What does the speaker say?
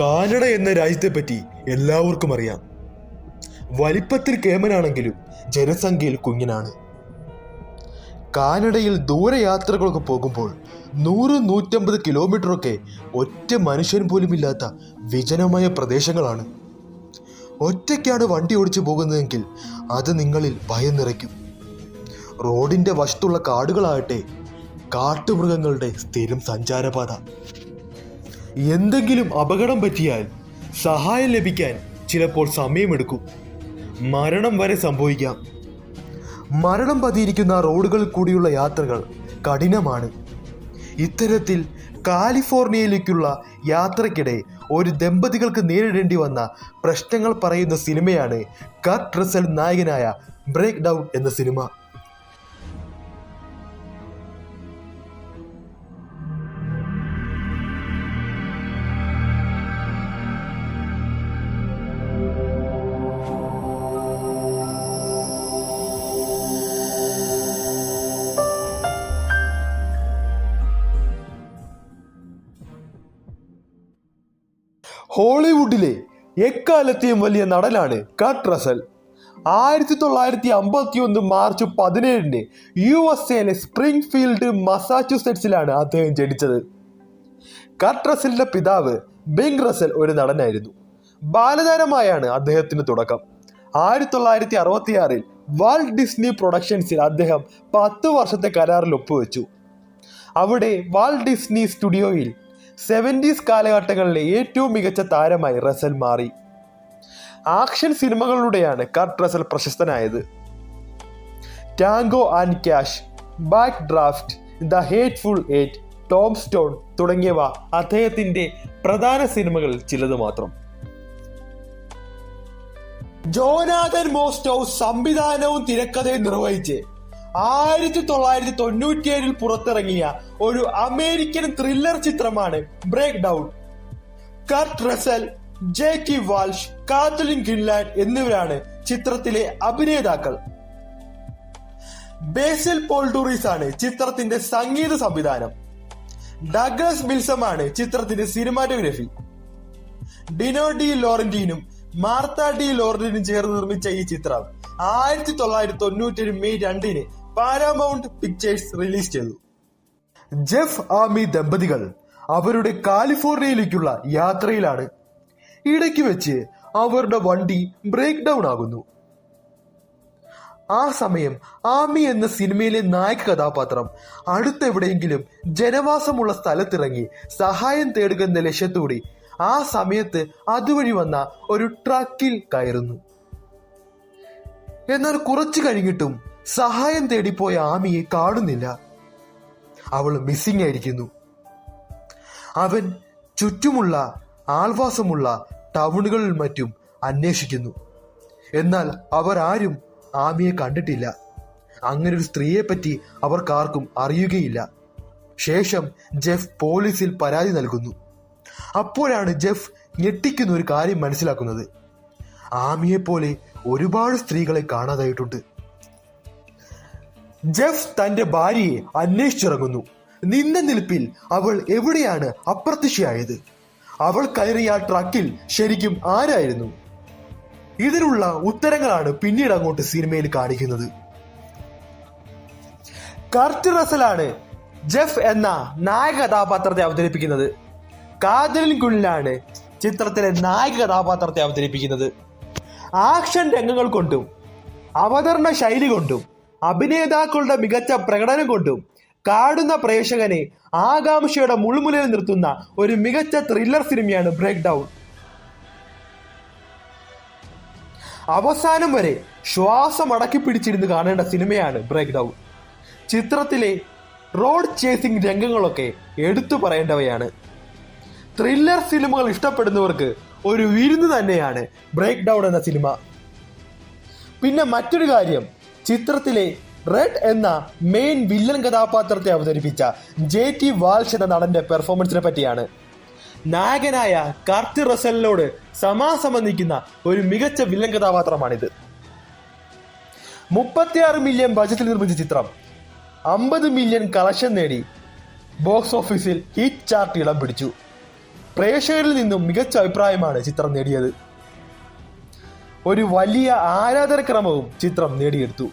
Canada എന്ന രാജ്യത്തെ പറ്റി എല്ലാവർക്കും അറിയാം. വലിപ്പത്തിൽ കേമനാണെങ്കിലും ജനസംഖ്യയിൽ കുഞ്ഞിനാണ്. കാനഡയിൽ ദൂരയാത്രകളൊക്കെ പോകുമ്പോൾ നൂറ് നൂറ്റമ്പത് കിലോമീറ്ററൊക്കെ ഒറ്റ മനുഷ്യൻ പോലും ഇല്ലാത്ത വിജനമായ പ്രദേശങ്ങളാണ്. ഒറ്റയ്ക്കാണ് വണ്ടി ഓടിച്ചു പോകുന്നതെങ്കിൽ അത് നിങ്ങളിൽ ഭയം നിറയ്ക്കും. റോഡിന്റെ വശത്തുള്ള കാടുകളാകട്ടെ കാട്ടുമൃഗങ്ങളുടെ സ്ഥിരം സഞ്ചാരപാത. എന്തെങ്കിലും അപകടം പറ്റിയാൽ സഹായം ലഭിക്കാൻ ചിലപ്പോൾ സമയമെടുക്കും. മരണം വരെ സംഭവിക്കാം. മരണം പതിയിരിക്കുന്ന റോഡുകളിൽ കൂടിയുള്ള യാത്രകൾ കഠിനമാണ്. ഇത്തരത്തിൽ കാലിഫോർണിയയിലേക്കുള്ള യാത്രക്കിടെ ഒരു ദമ്പതികൾക്ക് നേരിടേണ്ടി വന്ന പ്രശ്നങ്ങൾ പറയുന്ന സിനിമയാണ് കർട്ട് റസൽ നായകനായ ബ്രേക്ക് ഡൗൺ എന്ന സിനിമ. ഹോളിവുഡിലെ എക്കാലത്തെയും വലിയ നടനാണ് കട്ട് റസൽ. ആയിരത്തി തൊള്ളായിരത്തി അമ്പത്തി ഒന്ന് മാർച്ച് പതിനേഴിന് യു എസ് എയിലെ സ്പ്രിംഗ് ഫീൽഡ് മസാച്യുസെറ്റ്സിലാണ് അദ്ദേഹം ജനിച്ചത്. കട്ട് റസലിന്റെ പിതാവ് ബിങ് റസൽ ഒരു നടനായിരുന്നു. ബാലതാരമായാണ് അദ്ദേഹത്തിന് തുടക്കം. ആയിരത്തി തൊള്ളായിരത്തി അറുപത്തിയാറിൽ വാൾട്ട് ഡിസ്നി പ്രൊഡക്ഷൻസിൽ അദ്ദേഹം പത്ത് വർഷത്തെ കരാറിൽ ഒപ്പുവെച്ചു. അവിടെ വാൾട്ട് ഡിസ്നി സ്റ്റുഡിയോയിൽ സെവന്റീസ് കാലഘട്ടങ്ങളിലെ ഏറ്റവും മികച്ച താരമായി റസൽ മാറി. ആക്ഷൻ സിനിമകളിലൂടെയാണ് Kurt Russell പ്രശസ്തനായത്. Tango and Cash Backdraft the Hateful Eight Tombstone തുടങ്ങിയവ അദ്ദേഹത്തിന്റെ പ്രധാന സിനിമകളിൽ ചിലത് മാത്രം. ജോനാഥൻ മോസ്റ്റോ സംവിധാനവും തിരക്കഥയും നിർവഹിച്ച് ആയിരത്തി തൊള്ളായിരത്തി തൊണ്ണൂറ്റിയേഴിൽ പുറത്തിറങ്ങിയ ഒരു അമേരിക്കൻ ത്രില്ലർ ചിത്രമാണ് breakdown Kurt Russell J T Walsh Kathleen Quinlan എന്നിവരാണ് ചിത്രത്തിലെ അഭിനേതാക്കൾ. ബേസിൽ പോൾഡൂറിസ് ആണ് ചിത്രത്തിന്റെ സംഗീത സംവിധാനം. ഡഗ്ലസ് മിൽസമാണ് ചിത്രത്തിന്റെ സിനിമാറ്റോഗ്രഫി. ഡിനോ ഡി ലോറന്റീനും മാർത്ത ഡി ലോറന്റീനും ചേർന്ന് നിർമ്മിച്ച ഈ ചിത്രം ആയിരത്തി തൊള്ളായിരത്തി തൊണ്ണൂറ്റി മെയ് രണ്ടിന് പാരാമൗണ്ട് പിക്ചേഴ്സ് റിലീസ് ചെയ്തു. ജെഫ് ആമി ദമ്പതികൾ അവരുടെ കാലിഫോർണിയയിലേക്കുള്ള യാത്രയിലാണ്. ഇടയ്ക്ക് വെച്ച് അവരുടെ വണ്ടി ബ്രേക്ക് ഡൗൺ ആകുന്നു. ആ സമയം ആമി എന്ന സിനിമയിലെ നായക കഥാപാത്രം അടുത്തെവിടെയെങ്കിലും ജനവാസമുള്ള സ്ഥലത്തിറങ്ങി സഹായം തേടുക എന്ന ലക്ഷ്യത്തോടെ ആ സമയത്ത് അതുവഴി വന്ന ഒരു ട്രക്കിൽ കയറുന്നു. എന്നാൽ കുറച്ചു കഴിഞ്ഞിട്ടും സഹായം തേടിപ്പോയ ആമിയെ കാണുന്നില്ല. അവൾ മിസ്സിംഗ് ആയിരിക്കുന്നു. അവൻ ചുറ്റുമുള്ള ആൾവാസമുള്ള ടൗണുകളിൽ മറ്റും അന്വേഷിക്കുന്നു. എന്നാൽ അവർ ആരും ആമിയെ കണ്ടിട്ടില്ല. അങ്ങനെ ഒരു സ്ത്രീയെ പറ്റി അവർക്കാർക്കും അറിയുകയില്ല. ശേഷം ജെഫ് പോലീസിൽ പരാതി നൽകുന്നു. അപ്പോഴാണ് ജെഫ് ഞെട്ടിക്കുന്ന ഒരു കാര്യം മനസ്സിലാക്കുന്നത്. ആമിയെ പോലെ ഒരുപാട് സ്ത്രീകളെ കാണാതായിട്ടുണ്ട്. ജെഫ് തന്റെ ഭാര്യയെ അന്വേഷിച്ചിറങ്ങുന്നു. നിന്ന നിൽപ്പിൽ അവൾ എവിടെയാണ് അപ്രത്യക്ഷയായത്? അവൾ കയറിയ ട്രക്കിൽ ശരിക്കും ആരായിരുന്നു? ഇതിനുള്ള ഉത്തരങ്ങളാണ് പിന്നീട് അങ്ങോട്ട് സിനിമയിൽ കാണിക്കുന്നത്. കർട്ട് റസലാണ് ജെഫ് എന്ന നായക കഥാപാത്രത്തെ അവതരിപ്പിക്കുന്നത്. കാതലിൻ കുള്ളിലാണ് ചിത്രത്തിലെ നായക കഥാപാത്രത്തെ അവതരിപ്പിക്കുന്നത്. ആക്ഷൻ രംഗങ്ങൾ കൊണ്ടും അവതരണ ശൈലി കൊണ്ടും അഭിനേതാക്കളുടെ മികച്ച പ്രകടനം കൊണ്ടും കാടുന്ന പ്രേക്ഷകനെ ആകാംക്ഷയുടെ മുൾമുനയിൽ നിർത്തുന്ന ഒരു മികച്ച ത്രില്ലർ സിനിമയാണ് ബ്രേക്ക് ഡൗൺ അവസാനം വരെ ശ്വാസം അടക്കി പിടിച്ചിരുന്ന് കാണേണ്ട സിനിമയാണ് ബ്രേക്ക് ഡൗൺ ചിത്രത്തിലെ റോഡ് ചേസിംഗ് രംഗങ്ങളൊക്കെ എടുത്തു പറയേണ്ടവയാണ്. ത്രില്ലർ സിനിമകൾ ഇഷ്ടപ്പെടുന്നവർക്ക് ഒരു വിരുന്ന് തന്നെയാണ് ബ്രേക്ക് ഡൗൺ എന്ന സിനിമ. പിന്നെ മറ്റൊരു കാര്യം ചിത്രത്തിലെ റെഡ് എന്ന മെയിൻ വില്ലൻ കഥാപാത്രത്തെ അവതരിപ്പിച്ച ജെ ടി വാൽഷ് എന്ന നടന്റെ പെർഫോമൻസിനെ പറ്റിയാണ്. നായകനായ കാർത്തി റസലിനോട് സമാസമം നിൽക്കുന്ന ഒരു മികച്ച വില്ലൻ കഥാപാത്രമാണിത്. മുപ്പത്തിയാറ് മില്യൺ ബജറ്റിൽ നിർമ്മിച്ച ചിത്രം അമ്പത് മില്യൺ കളക്ഷൻ നേടി ബോക്സ് ഓഫീസിൽ ഹിറ്റ് ചാർട്ട് ഇളം പിടിച്ചു. പ്രേക്ഷകരിൽ നിന്നും മികച്ച അഭിപ്രായമാണ് ചിത്രം നേടിയത്. ഒരു വലിയ ആരാധനക്രമവും ചിത്രം നേടിയെടുത്തു.